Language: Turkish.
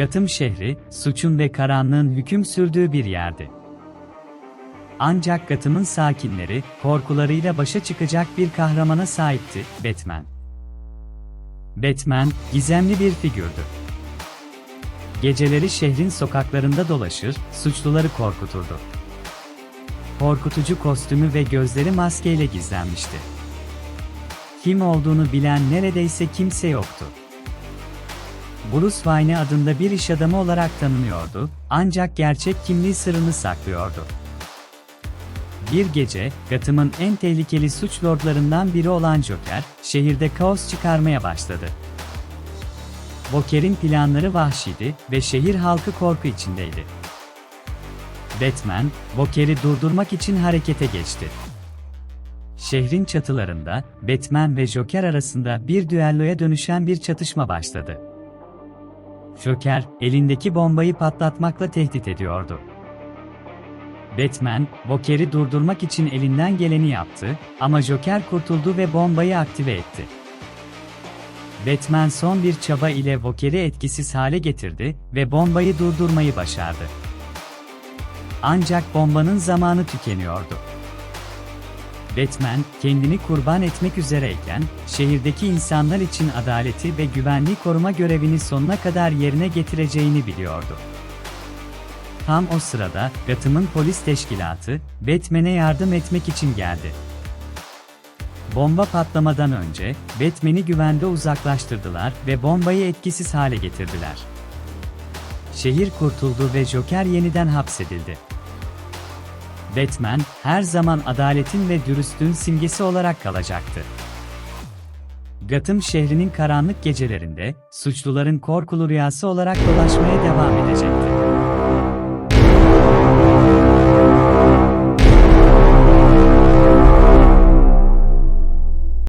Gotham şehri, suçun ve karanlığın hüküm sürdüğü bir yerdi. Ancak Gotham'ın sakinleri, korkularıyla başa çıkacak bir kahramana sahipti, Batman. Batman, gizemli bir figürdü. Geceleri şehrin sokaklarında dolaşır, suçluları korkuturdu. Korkutucu kostümü ve gözleri maskeyle gizlenmişti. Kim olduğunu bilen neredeyse kimse yoktu. Bruce Wayne adında bir iş adamı olarak tanınıyordu, ancak gerçek kimliği sırrını saklıyordu. Bir gece, Gotham'ın en tehlikeli suç lordlarından biri olan Joker, şehirde kaos çıkarmaya başladı. Joker'in planları vahşiydi ve şehir halkı korku içindeydi. Batman, Joker'i durdurmak için harekete geçti. Şehrin çatılarında, Batman ve Joker arasında bir düelloya dönüşen bir çatışma başladı. Joker, elindeki bombayı patlatmakla tehdit ediyordu. Batman, Joker'i durdurmak için elinden geleni yaptı ama Joker kurtuldu ve bombayı aktive etti. Batman son bir çaba ile Joker'i etkisiz hale getirdi ve bombayı durdurmayı başardı. Ancak bombanın zamanı tükeniyordu. Batman, kendini kurban etmek üzereyken, şehirdeki insanlar için adaleti ve güvenliği koruma görevini sonuna kadar yerine getireceğini biliyordu. Tam o sırada, Gotham'ın polis teşkilatı, Batman'e yardım etmek için geldi. Bomba patlamadan önce, Batman'i güvende uzaklaştırdılar ve bombayı etkisiz hale getirdiler. Şehir kurtuldu ve Joker yeniden hapsedildi. Batman, her zaman adaletin ve dürüstlüğün simgesi olarak kalacaktı. Gotham şehrinin karanlık gecelerinde, suçluların korkulu rüyası olarak dolaşmaya devam edecekti.